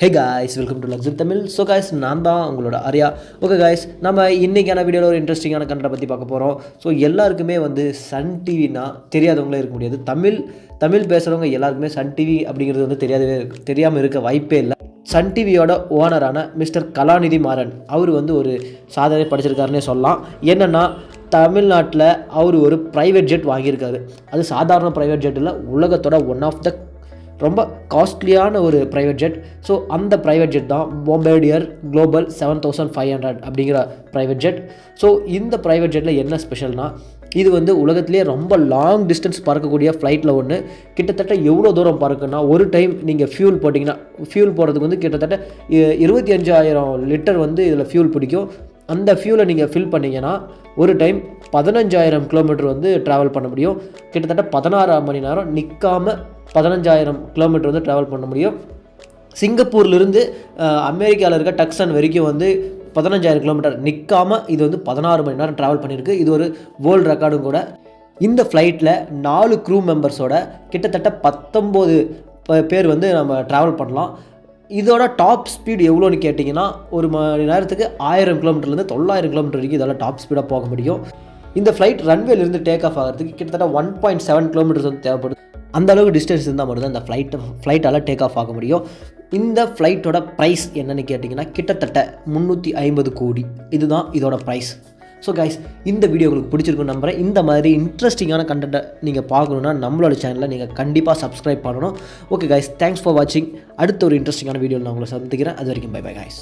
Hey guys welcome to luxury Tamil so guys நான் தான் உங்களோட அரியா ஓகே காய்ஸ் நம்ம இன்றைக்கான வீடியோவில் ஒரு இன்ட்ரெஸ்டிங்கான கண்டை பற்றி பார்க்க போகிறோம் ஸோ எல்லாருக்குமே வந்து சன் டிவினா தெரியாதவங்களே இருக்க முடியாது. தமிழ் தமிழ் பேசுகிறவங்க எல்லாருக்குமே சன் டிவி அப்படிங்கிறது வந்து தெரியாதவே தெரியாமல் இருக்க வாய்ப்பே இல்லை. சன் டிவியோட ஓனரான மிஸ்டர் கலாநிதி மாறன் அவர் வந்து ஒரு சாதனை படிச்சிருக்காருன்னே சொல்லலாம். என்னென்னா தமிழ்நாட்டில் அவர் ஒரு ப்ரைவேட் ஜெட் வாங்கியிருக்காரு. அது சாதாரண ப்ரைவேட் ஜெட் இல்லை உலகத்தோட ஒன் ஆஃப் த ரொம்ப காஸ்ட்லியான ஒரு ப்ரைவேட் ஜெட் ஸோ அந்த ப்ரைவேட் ஜெட் தான் Bombardier Global seven thousand five hundred அப்படிங்கிற ப்ரைவேட் ஜெட் ஸோ இந்த ப்ரைவேட் ஜெட்டில் என்ன ஸ்பெஷல்னால் இது வந்து உலகத்திலேயே ரொம்ப லாங் டிஸ்டன்ஸ் பறக்கக்கூடிய ஃப்ளைட்டில் ஒன்று கிட்டத்தட்ட எவ்வளோ தூரம் பறக்குன்னா ஒரு டைம் நீங்கள் ஃபியூல் போட்டிங்கன்னா ஃபியூல் போடுறதுக்கு வந்து கிட்டத்தட்ட இருபத்தி அஞ்சாயிரம் லிட்டர் வந்து இதில் ஃபியூல் பிடிக்கும். அந்த ஃபியூலை நீங்கள் ஃபில் பண்ணிங்கன்னா ஒரு டைம் பதினஞ்சாயிரம் கிலோமீட்டர் வந்து ட்ராவல் பண்ண முடியும். கிட்டத்தட்ட பதினாறாம் மணி நேரம் நிற்காம பதினஞ்சாயிரம் கிலோமீட்டர் வந்து ட்ராவல் பண்ண முடியும். சிங்கப்பூர்லேருந்து அமெரிக்காவில் இருக்க டக்ஸன் வரைக்கும் வந்து பதினஞ்சாயிரம் கிலோமீட்டர் நிற்காமல் இது வந்து பதினாறு மணி நேரம் ட்ராவல் பண்ணியிருக்கு. இது ஒரு வேர்ல்டு ரெக்கார்டும் கூட. இந்த ஃப்ளைட்டில் நாலு க்ரூ மெம்பர்ஸோட கிட்டத்தட்ட பத்தொம்போது பேர் வந்து நம்ம ட்ராவல் பண்ணலாம். இதோட டாப் ஸ்பீடு எவ்வளோன்னு கேட்டிங்கன்னா ஒரு மணி நேரத்துக்கு ஆயிரம் கிலோமீட்டர்லேருந்து தொள்ளாயிரம் கிலோமீட்டர் வரைக்கும் இதெல்லாம் டாப் ஸ்பீடாக போக முடியும். இந்த ஃப்ளைட் ரன்வேலேருந்து டேக் ஆஃப் ஆகிறதுக்கு கிட்டத்தட்ட ஒன் பாயிண்ட் செவன் கிலோமீட்டர்ஸ் வந்து தேவைப்படுது. அந்த அளவுக்கு டிஸ்டன்ஸ் இருந்தால் மட்டும்தான் இந்த ஃப்ளைட்டை ஃப்ளைட்டால் டேக் ஆஃப் ஆக முடியும். இந்த ஃப்ளைட்டோட ப்ரைஸ் என்னென்னு கேட்டிங்கன்னா கிட்டத்தட்ட முந்நூற்றி ஐம்பது கோடி. இதுதான் இதோட ப்ரைஸ் ஸோ கைஸ் இந்த வீடியோ உங்களுக்கு பிடிச்சிருக்கும் நம்புகிறேன் இந்த மாதிரி இன்ட்ரெஸ்டிங்கான கண்டென்ட்டை நீங்கள் பார்க்கணுன்னா நம்மளோட சேனலை நீங்கள் கண்டிப்பாக சப்ஸ்கிரைப் பண்ணணும். ஓகே கைஸ் தேங்க்ஸ் ஃபார் வாட்சிங் அடுத்த ஒரு இன்ட்ரெஸ்டிங்கான வீடியோவில் நான் உங்களை சந்திக்கிறேன். அது வரைக்கும் பை பை கைஸ்